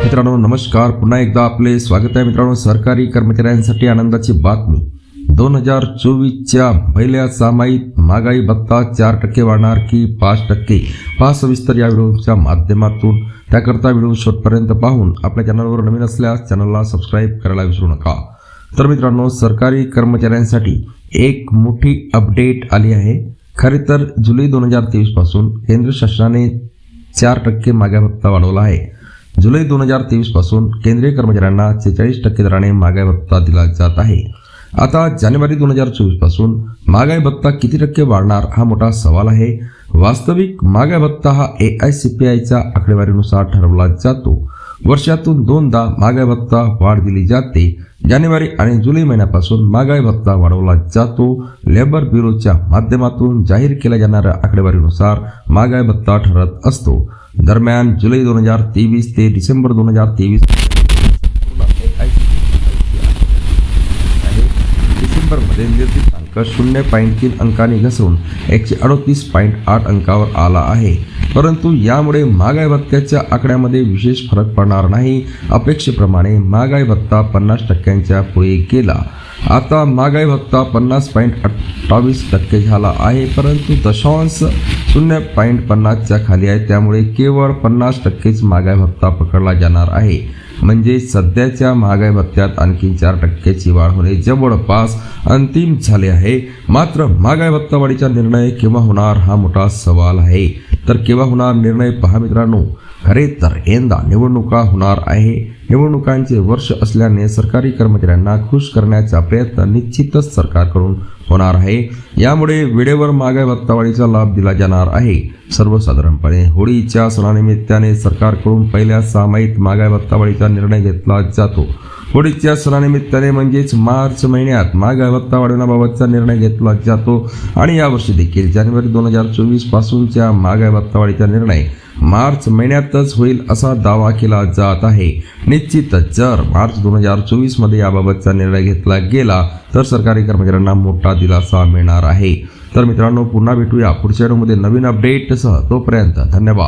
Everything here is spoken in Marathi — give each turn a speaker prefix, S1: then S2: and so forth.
S1: मित्रांनो नमस्कार. पुन्हा एकदा आपले स्वागत आहे मित्रांनो. सरकारी कर्मचाऱ्यांसाठी आनंदाची बातमी. दोन हजार चोवीसच्या पहिल्या सामायिक महागाई भत्ता चार टक्के वाढणार की पाच टक्के? पहा सविस्तर या व्हिडिओच्या माध्यमातून. त्याकरता व्हिडिओ शेवटपर्यंत पाहून आपल्या चॅनलवर नवीन असल्यास चॅनलला सबस्क्राईब करायला विसरू नका. तर मित्रांनो सरकारी कर्मचाऱ्यांसाठी एक मोठी अपडेट आली आहे. खरे तर जुलै दोन हजार तेवीसपासून केंद्र शासनाने चार टक्के महागाई भत्ता वाढवला आहे. जुलै दोन हजार तेवीसपासून केंद्रीय कर्मचाऱ्यांना सेहेचाळीस टक्के दराने महागाई भत्ता दिला जात आहे. आता जानेवारी दोन हजार चोवीसपासून महागाई भत्ता किती टक्के वाढणार हा मोठा सवाल आहे. वास्तविक महागाई भत्ता हा ए आय सी पी आयच्या आकडेवारीनुसार ठरवला जातो. वर्षातून दोनदा महागाई भत्ता वाढ दिली जाते. जानेवारी आणि जुलै महिन्यापासून महागाई भत्ता वाढवला जातो. लेबर ब्युरोच्या माध्यमातून जाहीर केल्या जाणाऱ्या आकडेवारीनुसार महागाई भत्ता ठरत असतो. दरम्यान जुलै दोन हजार तेवीस ते डिसेंबर दोन हजार तेवीस डिसेंबरमध्ये निर्देशित निर्देशांक शून्य पॉईंट तीन अंकाने घसरून एकशे अडोतीस पॉईंट आठ अंकावर आला आहे. परंतु यामुळे महागाई भत्त्याच्या आकड्यामध्ये विशेष फरक पडणार नाही. अपेक्षेप्रमाणे महागाई भत्ता पन्नास टक्क्यांच्या पुढे गेला. आता महागाई भत्ता पन्नास पॉईंट अठ्ठावीस टक्के झाला आहे परंतु दशांश शून्य पॉईंट पन्नासच्या खाली आहे. त्यामुळे केवळ पन्नास टक्केच महागाई भत्ता पकडला जाणार आहे. म्हणजे सध्याच्या महागाई भत्त्यात आणखी चार टक्क्याची वाढ होणे जवळपास अंतिम झाले आहे. मात्र महागाई भत्ता वाढीचा निर्णय केव्हा होणार हा मोठा सवाल आहे. तर केव्हा होणार निर्णय? पहा मित्रांनो खरे तर यंदा निवडणुका होणार आहे. निवडणुकांचे वर्ष असल्याने सरकारी कर्मचाऱ्यांना खुश करण्याचा प्रयत्न निश्चितच सरकारकडून होणार आहे. यामुळे वेळेवर महागाई भत्तावाढीचा लाभ दिला जाणार आहे. सर्वसाधारणपणे होळीच्या सणानिमित्ताने सरकारकडून पहिल्या सामायिक मागाय भत्तावाढीचा निर्णय घेतला जातो. होळीच्या सणानिमित्ताने म्हणजेच मार्च महिन्यात मागाय भत्ता वाढवण्याबाबतचा निर्णय घेतला जातो. आणि यावर्षी देखील जानेवारी दोन हजार चोवीस पासूनच्या महागाई भत्तावाढीचा निर्णय मार्च महिन्यातच होईल असा दावा केला जात आहे. निश्चितच जर मार्च दोन हजार चोवीसमध्ये याबाबतचा निर्णय घेतला गेला तर सरकारी कर्मचाऱ्यांना मोठा दिलासा मिळणार आहे. तर मित्रांनो पुन्हा भेटूया पुढच्या व्हिडिओमध्ये नवीन अपडेटसह तोपर्यंत धन्यवाद.